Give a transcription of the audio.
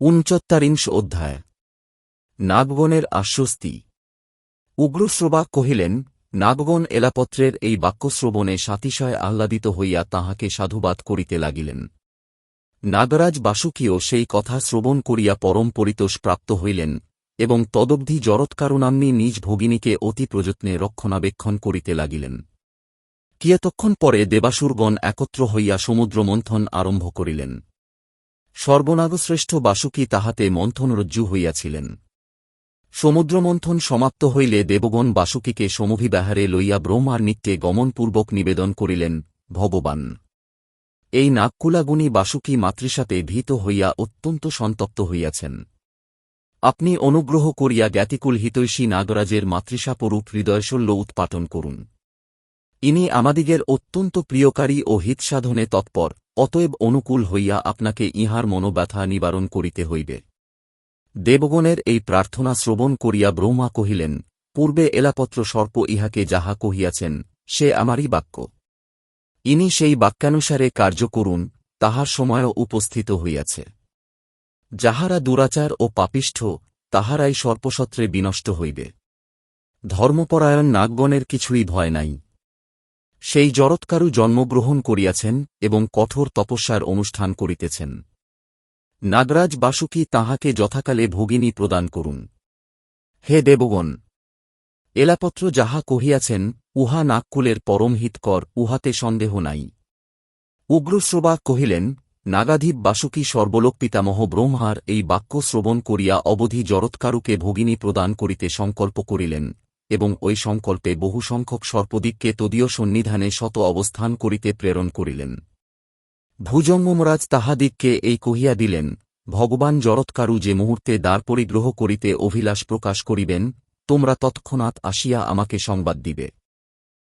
উনচত্বারিংশ অধ্যায়। নাগগণের আশ্বস্তি। উগ্রশ্রবা কহিলেন নাগগণ এলাপত্রের এই বাক্যশ্রবণে সাতিশয় আহ্লাদিত হইয়া তাহাকে সাধুবাদ করিতে লাগিলেন। নাগরাজ বাসুকীও সেই কথা শ্রবণ করিয়া পরম পরিতোষ প্রাপ্ত হইলেন এবং তদব্ধি জরৎকারুনাম্নী নিজ ভগিনীকে অতি প্রযত্নে রক্ষণাবেক্ষণ করিতে লাগিলেন। কিয়তক্ষণ পরে দেবাসুরগণ একত্র হইয়া সমুদ্রমন্থন আরম্ভ করিলেন। সর্বনাগশ্রেষ্ঠ বাসুকী তাহাতে মন্থনরজ্জু হইয়াছিলেন। সমুদ্রমন্থন সমাপ্ত হইলে দেবগণ বাসুকীকে সমভিব্যাহারে লইয়া ব্রহ্মার নিত্যে গমনপূর্বক নিবেদন করিলেন, ভগবান। এই নাগকুলাগুণী বাসুকী মাতৃসাতে ভীত হইয়া অত্যন্ত সন্তপ্ত হইয়াছেন। আপনি অনুগ্রহ করিয়া জ্ঞাতিকুল হিতৈষী নাগরাজের মাতৃসাপরূপ হৃদয়শল্য উৎপাটন করুন। ইনি আমাদিগের অত্যন্ত প্রিয়কারী ও হিতসাধনে তৎপর। অতএব অনুকূল হইয়া আপনাকে ইহার মনোব্যথা নিবারণ করিতে হইবে। দেবগণের এই প্রার্থনা শ্রবণ করিয়া ব্রহ্মা কহিলেন, পূর্বে এলাপত্র সর্প ইহাকে যাহা কহিয়াছেন, সে আমারই বাক্য। ইনি সেই বাক্যানুসারে কার্য করুন, তাহার সময়ও উপস্থিত হইয়াছে। যাহারা দুরাচার ও পাপিষ্ঠ, তাহারাই সর্পসত্রে বিনষ্ট হইবে। ধর্মপরায়ণ নাগগণের কিছুই ভয় নাই। সেই জরৎকারু জন্মগ্রহণ করিয়াছেন এবং কঠোর তপস্যার অনুষ্ঠান করিতেছেন। নাগরাজ বাসুকী তাহাকে যথাকালে ভগিনী প্রদান করুন। হে দেবগণ! এলাপত্র যাহা কহিয়াছেন, উহা নাগকুলের পরম হিতকর, উহাতে সন্দেহ নাই। উগ্রশ্রবা কহিলেন নাগাধীপ বাসুকী সর্বলোক পিতামহ ব্রহ্মার এই বাক্য শ্রবণ করিয়া অবধি জরৎকারুকে ভগিনী প্রদান করিতে সংকল্প করিলেন। এবং ওই সংকল্পে বহু সংখ্যক সর্পদিককে তদীয় সন্নিধানে শত অবস্থান করিতে প্রেরণ করিলেন। ভুজঙ্গমরাজ তাহাদিককে এই কহিয়া দিলেন, ভগবান জরৎকারু যে মুহূর্তে দ্বার পরিগ্রহ করিতে অভিলাষ প্রকাশ করিবেন, তোমরা তৎক্ষণাৎ আসিয়া আমাকে সংবাদ দিবে।